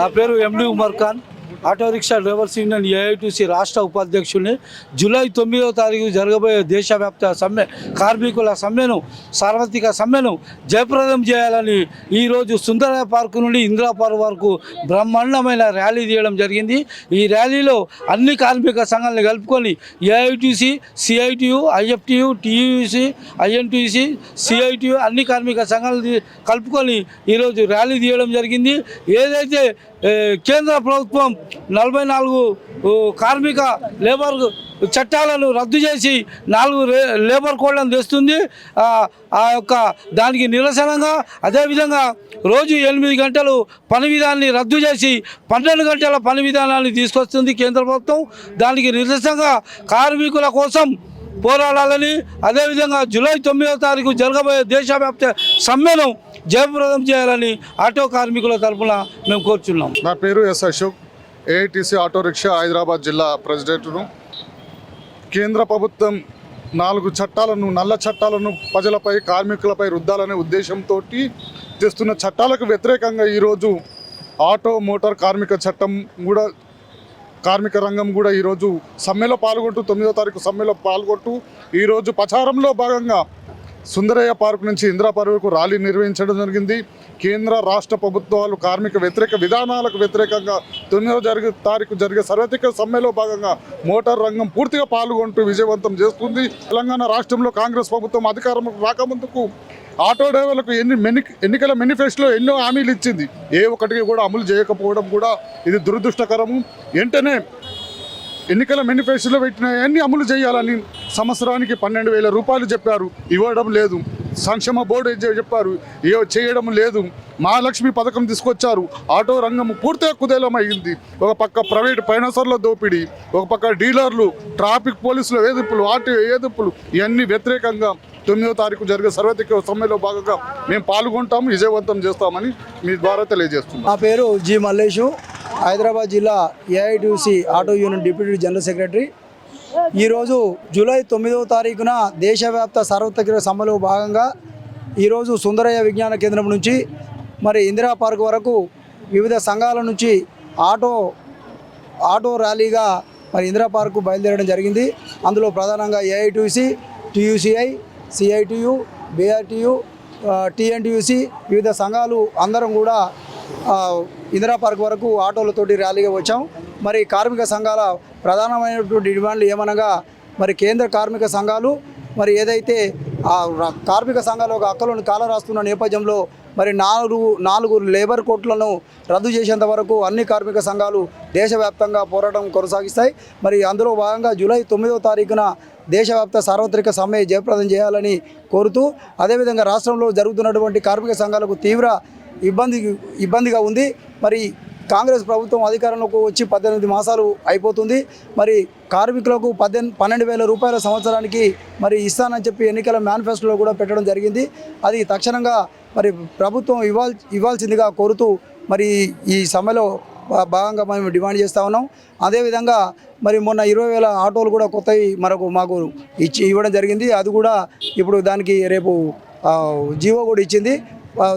నా పేరు MD Umar Khan. Auto rickshaw drivers union AITC రాష్ట్ర ఉపాధ్యక్షుడిని జూలై తొమ్మిదవ తారీఖు జరగబోయే దేశవ్యాప్త సమ్మె కార్మికుల సమ్మెను సార్వత్రిక సమ్మెను జయప్రదం చేయాలని ఈరోజు సుందర పార్కు నుండి ఇందిరాపార్క్ వరకు బ్రహ్మాండమైన ర్యాలీ తీయడం జరిగింది. ఈ ర్యాలీలో అన్ని కార్మిక సంఘాలను కలుపుకొని AITC CITU IFTU TUC INTC CITU అన్ని కార్మిక సంఘాలు కలుపుకొని ఈరోజు ర్యాలీ తీయడం జరిగింది. ఏదైతే కేంద్ర ప్రభుత్వం నలభై నాలుగు కార్మిక లేబర్ చట్టాలను రద్దు చేసి నాలుగు రే లేబర్ కోడ్లను తెస్తుంది ఆ, ఆ యొక్క దానికి నిరసనగా అదేవిధంగా రోజు ఎనిమిది గంటలు పని విధానాన్ని రద్దు చేసి పన్నెండు గంటల పని విధానాన్ని తీసుకొస్తుంది కేంద్ర ప్రభుత్వం. దానికి నిరసనగా కార్మికుల కోసం పోరాడాలని అదేవిధంగా జూలై తొమ్మిదవ తారీఖు జరగబోయే దేశవ్యాప్త సమ్మెను జయప్రదం చేయాలని ఆటో కార్మికుల తరఫున మేము కోరుచున్నాం. నా పేరు S Ashok AITC auto rickshaw Hyderabad జిల్లా ప్రెసిడెంట్ను. కేంద్ర ప్రభుత్వం నాలుగు చట్టాలను నల్ల చట్టాలను ప్రజలపై కార్మికులపై రుద్దాలనే ఉద్దేశంతో తెస్తున్న చట్టాలకు వ్యతిరేకంగా ఈరోజు ఆటో మోటార్ కార్మిక చట్టం కూడా కార్మిక రంగం కూడా ఈరోజు సమ్మెలో పాల్గొంటూ తొమ్మిదో తారీఖు సమ్మెలో పాల్గొంటూ ఈరోజు ప్రచారంలో భాగంగా సుందరయ్య పార్క్ నుంచి ఇందిరా పార్క్ వరకు ర్యాలీ నిర్వహించడం జరిగింది. కేంద్ర రాష్ట్ర ప్రభుత్వాలు కార్మిక వ్యతిరేక విధానాలకు వ్యతిరేకంగా తొమ్మిదో జరిగే తారీఖు జరిగే సర్వతిక సమ్మెలో భాగంగా మోటార్ రంగం పూర్తిగా పాల్గొంటూ విజయవంతం చేస్తుంది. తెలంగాణ రాష్ట్రంలో కాంగ్రెస్ ప్రభుత్వం అధికారం రాకముందుకు ఆటో డ్రైవర్లకు ఎన్ని మెని ఎన్నికల మేనిఫెస్టోలో ఎన్నో హామీలు ఇచ్చింది. ఏ ఒక్కటికి కూడా అమలు చేయకపోవడం కూడా ఇది దురదృష్టకరము. వెంటనే ఎన్నికల మేనిఫెస్టోలో పెట్టిన అన్ని అమలు చేయాలని సంవత్సరానికి పన్నెండు వేల రూపాయలు చెప్పారు. ఇవ్వడం లేదు. సంక్షేమ బోర్డు ఏం చెప్పారు? ఏ చేయడం లేదు. మహాలక్ష్మి పథకం తీసుకొచ్చారు. ఆటో రంగం పూర్తిగా కుదేలం అయింది ఒక పక్క ప్రైవేట్ ఫైనాన్సర్ల దోపిడీ ఒక పక్క డీలర్లు ట్రాఫిక్ పోలీసుల వేధింపులు ఆర్టీ వేధింపులు ఇవన్నీ వ్యతిరేకంగా తొమ్మిదో తారీఖు జరిగే సర్వతిక సమ్మెలో భాగంగా మేము పాల్గొంటాము విజయవంతం చేస్తామని మీ ద్వారా తెలియజేస్తున్నాం. నా పేరు జి మల్లేషు హైదరాబాద్ జిల్లా AITC auto union deputy general secretary. ఈరోజు జూలై తొమ్మిదవ తారీఖున దేశవ్యాప్త సార్వత్రిక సమ్మెలో భాగంగా ఈరోజు సుందరయ్య విజ్ఞాన కేంద్రం నుంచి మరి ఇందిరా పార్క్ వరకు వివిధ సంఘాల నుంచి ఆటో ఆటో ర్యాలీగా మరి ఇందిరా పార్కు బయలుదేరడం జరిగింది. అందులో ప్రధానంగా AITC TUCI CITU BRTU TNTUC వివిధ సంఘాలు అందరం కూడా ఇందిరాపార్క్ ఇందిరా పార్క్ వరకు ఆటోలతోటి ర్యాలీగా వచ్చాం. మరి కార్మిక సంఘాల ప్రధానమైనటువంటి డిమాండ్లు ఏమనగా మరి కేంద్ర కార్మిక సంఘాలు మరి ఏదైతే ఆ కార్మిక సంఘాలు ఒక అక్కలను కాల రాస్తున్న నేపథ్యంలో మరి నాలుగు నాలుగు లేబర్ కోట్లను రద్దు చేసేంత వరకు అన్ని కార్మిక సంఘాలు దేశవ్యాప్తంగా పోరాటం కొనసాగిస్తాయి. మరి అందులో భాగంగా జూలై తొమ్మిదవ తారీఖున దేశవ్యాప్త సార్వత్రిక సమ్మె జయప్రదం చేయాలని కోరుతూ అదేవిధంగా రాష్ట్రంలో జరుగుతున్నటువంటి కార్మిక సంఘాలకు తీవ్ర ఇబ్బంది ఇబ్బందిగా ఉంది. మరి కాంగ్రెస్ ప్రభుత్వం అధికారంలోకి వచ్చి పద్దెనిమిది మాసాలు అయిపోతుంది. మరి కార్మికులకు పద్దెనిమిది పన్నెండు వేల రూపాయల సంవత్సరానికి మరి ఇస్తానని చెప్పి ఎన్నికల మేనిఫెస్టోలో కూడా పెట్టడం జరిగింది. అది తక్షణంగా మరి ప్రభుత్వం ఇవ్వాల్ ఇవ్వాల్సిందిగా కోరుతూ మరి ఈ సమ్మెలో భాగంగా మేము డిమాండ్ చేస్తూ ఉన్నాం. అదేవిధంగా మరి మొన్న ఇరవై వేల ఆటోలు కూడా కొత్తవి మనకు మాకు ఇచ్చి ఇవ్వడం జరిగింది. అది కూడా ఇప్పుడు దానికి రేపు జీవో కూడా ఇచ్చింది.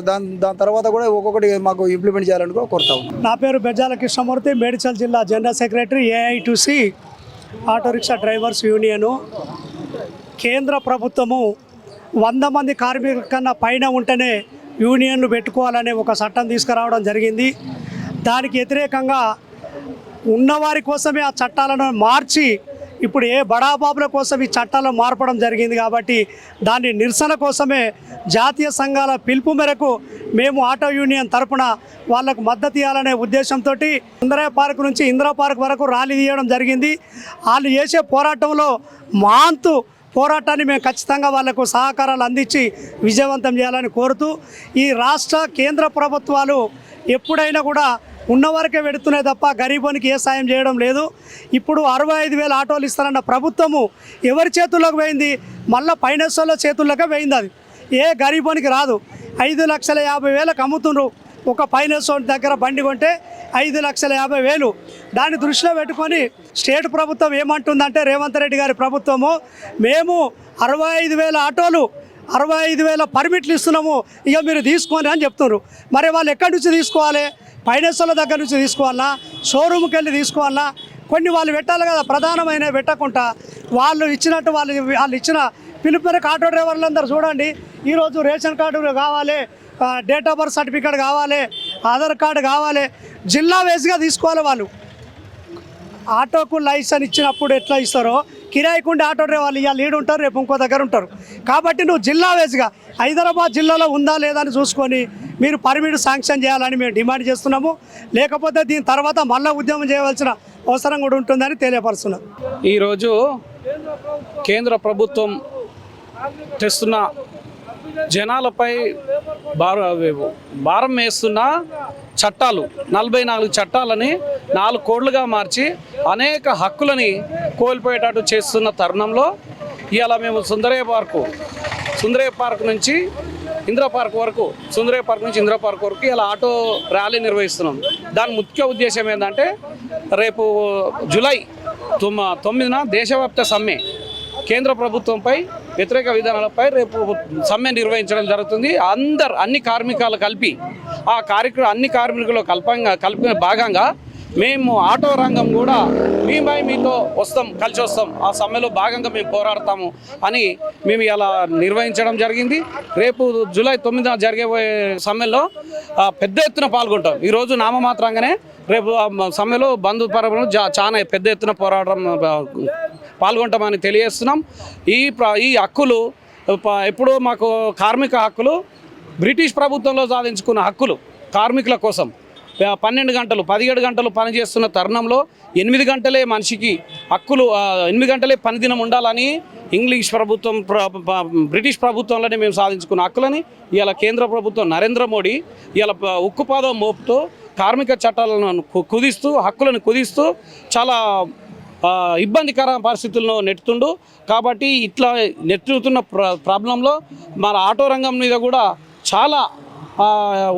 దాని దాని తర్వాత కూడా ఒక్కొక్కటి మాకు ఇంప్లిమెంట్ చేయాలని కూడా కోరుతా ఉన్నాం. నా పేరు బెజ్జాల కృష్ణమూర్తి మేడిచల్ జిల్లా general secretary AITUC auto rickshaw drivers union. కేంద్ర ప్రభుత్వము వంద మంది కార్మికుల కన్నా పైన ఉంటేనే యూనియన్లు పెట్టుకోవాలనే ఒక చట్టం తీసుకురావడం జరిగింది. దానికి వ్యతిరేకంగా ఉన్నవారి కోసమే ఆ చట్టాలను మార్చి ఇప్పుడు ఏ బడాబాబుల కోసం ఈ చట్టాలను మార్పడం జరిగింది కాబట్టి దాని నిరసన కోసమే జాతీయ సంఘాల పిలుపు మేరకు మేము ఆటో యూనియన్ తరపున వాళ్ళకు మద్దతు ఇవ్వాలనే ఉద్దేశంతో ఇందిరా పార్క్ నుంచి ఇందిరా పార్క్ వరకు ర్యాలీ తీయడం జరిగింది. వాళ్ళు చేసే పోరాటంలో మాంతు పోరాటాన్ని మేము ఖచ్చితంగా వాళ్ళకు సహకారాలు అందించి విజయవంతం చేయాలని కోరుతూ ఈ రాష్ట్ర కేంద్ర ప్రభుత్వాలు ఎప్పుడైనా కూడా ఉన్నవరకే పెడుతున్నాయి తప్ప గరీబోనికి ఏ సాయం చేయడం లేదు. ఇప్పుడు అరవై ఐదు వేల ఆటోలు ఇస్తారన్న ప్రభుత్వము ఎవరి చేతుల్లోకి పోయింది? మళ్ళీ ఫైనాన్స్ వాళ్ళ చేతుల్లోకే పోయింది అది. ఏ గరీబోనికి రాదు. ఐదు లక్షల యాభై వేలకు అమ్ముతుండ్రు. ఒక ఫైనాన్స్ దగ్గర బండి కొంటే ఐదు లక్షల యాభై వేలు. దాన్ని దృష్టిలో పెట్టుకొని స్టేట్ ప్రభుత్వం ఏమంటుందంటే రేవంత్ రెడ్డి గారి ప్రభుత్వము మేము అరవై ఐదు వేల ఆటోలు అరవై ఐదు వేల పర్మిట్లు ఇస్తున్నాము. ఇక మీరు తీసుకోండి అని చెప్తున్నారు మరి వాళ్ళు ఎక్కడి నుంచి తీసుకోవాలి? ఫైనాన్షియల్ దగ్గర నుంచి తీసుకోవాలా? షోరూమ్కి వెళ్ళి తీసుకోవాలా? కొన్ని వాళ్ళు పెట్టాలి కదా ప్రధానమైన పెట్టకుండా. వాళ్ళు ఇచ్చినట్టు వాళ్ళు వాళ్ళు ఇచ్చిన పిలుపు మేరకు ఆటో డ్రైవర్లందరూ చూడండి. ఈరోజు రేషన్ కార్డు కావాలి డేట్ ఆఫ్ బర్త్ సర్టిఫికేట్ కావాలి ఆధార్ కార్డు కావాలి. జిల్లా వేస్గా తీసుకోవాలి వాళ్ళు. ఆటోకు లైసెన్స్ ఇచ్చినప్పుడు ఎట్లా ఇస్తారో కిరాయికుండి ఆటో డ్రైవర్లు ఇవాళ లీడ్ ఉంటారు రేపు ఇంకో దగ్గర ఉంటారు. కాబట్టి నువ్వు జిల్లా వేస్గా హైదరాబాద్ జిల్లాలో ఉందా లేదా అని చూసుకొని మీరు పర్మిట్ శాంక్షన్ చేయాలని మేము డిమాండ్ చేస్తున్నాము. లేకపోతే దీని తర్వాత మళ్ళీ ఉద్యమం చేయవలసిన అవసరం కూడా ఉంటుందని తెలియపరుస్తున్నాం ఈరోజు కేంద్ర ప్రభుత్వం తెస్తున్న జనాలపై భారం వేస్తున్న చట్టాలు నలభై నాలుగు చట్టాలని నాలుగు కోడ్లుగా మార్చి అనేక హక్కులని కోల్పోయేటట్టు చేస్తున్న తరుణంలో ఇవాళ మేము సుందరయ్య పార్కు సుందరయ్య పార్క్ నుంచి ఇందిరా పార్క్ వరకు సుందరయ్య పార్క్ నుంచి ఇందిరా పార్క్ వరకు ఇలా ఆటో ర్యాలీ నిర్వహిస్తున్నాం. దాని ముఖ్య ఉద్దేశం ఏంటంటే రేపు జూలై తొమ్మ తొమ్మిదిన దేశవ్యాప్త సమ్మె కేంద్ర ప్రభుత్వంపై వ్యతిరేక విధానాలపై రేపు సమ్మె నిర్వహించడం జరుగుతుంది. అందరు అన్ని కార్మికాలు కలిపి ఆ కార్యక్రమం అన్ని కార్మికులు కల్పంగా కలిపిన భాగంగా మేము ఆటో రంగం కూడా మేమై మీతో వస్తాం కలిసి వస్తాం. ఆ సమ్మెలో భాగంగా మేము పోరాడతాము అని మేము ఇలా నిర్వహించడం జరిగింది. రేపు జూలై తొమ్మిదిన జరిగేబోయే సమ్మెలో పెద్ద ఎత్తున పాల్గొంటాం. ఈరోజు నామమాత్రంగానే రేపు సమ్మెలో బంధు పర్వం చాలా పెద్ద ఎత్తున పోరాడడం పాల్గొంటామని తెలియజేస్తున్నాం. ఈ ఈ హక్కులు ప- ఎప్పుడో మాకు కార్మిక హక్కులు బ్రిటిష్ ప్రభుత్వంలో సాధించుకున్న హక్కులు కార్మికుల కోసం పన్నెండు గంటలు పదిహేడు గంటలు పనిచేస్తున్న తరుణంలో ఎనిమిది గంటలే మనిషికి హక్కులు ఎనిమిది గంటలే పనిదినం ఉండాలని ఇంగ్లీష్ ప్రభుత్వం బ్రిటిష్ ప్రభుత్వంలోనే మేము సాధించుకున్న హక్కులని ఇవాళ కేంద్ర ప్రభుత్వం నరేంద్ర మోడీ ఇవాళ ప- ఉక్కుపాదం మోపుతూ కార్మిక చట్టాలను కు- కుదిస్తూ హక్కులను కుదిస్తూ చాలా ఇబ్బందికర పరిస్థితుల్లో నెట్టుతుండు. కాబట్టి ఇట్లా నెట్టుతున్న ప్ర ప్రాబ్లంలో మన ఆటో రంగం మీద కూడా చాలా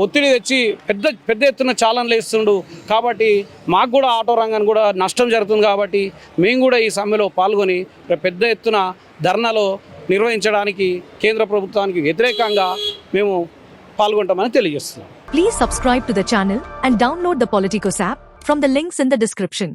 ఒత్తిడి తెచ్చి పెద్ద పెద్ద ఎత్తున చాలనలు వేస్తుండు కాబట్టి మాకు కూడా ఆటో రంగానికి కూడా నష్టం జరుగుతుంది కాబట్టి మేము కూడా ఈ సమ్మెలో పాల్గొని పెద్ద ఎత్తున ధర్నాలో నిర్వహించడానికి కేంద్ర ప్రభుత్వానికి వ్యతిరేకంగా మేము పాల్గొంటామని తెలియజేస్తున్నాం. Please subscribe to the channel and download the Politicos app from the links in the description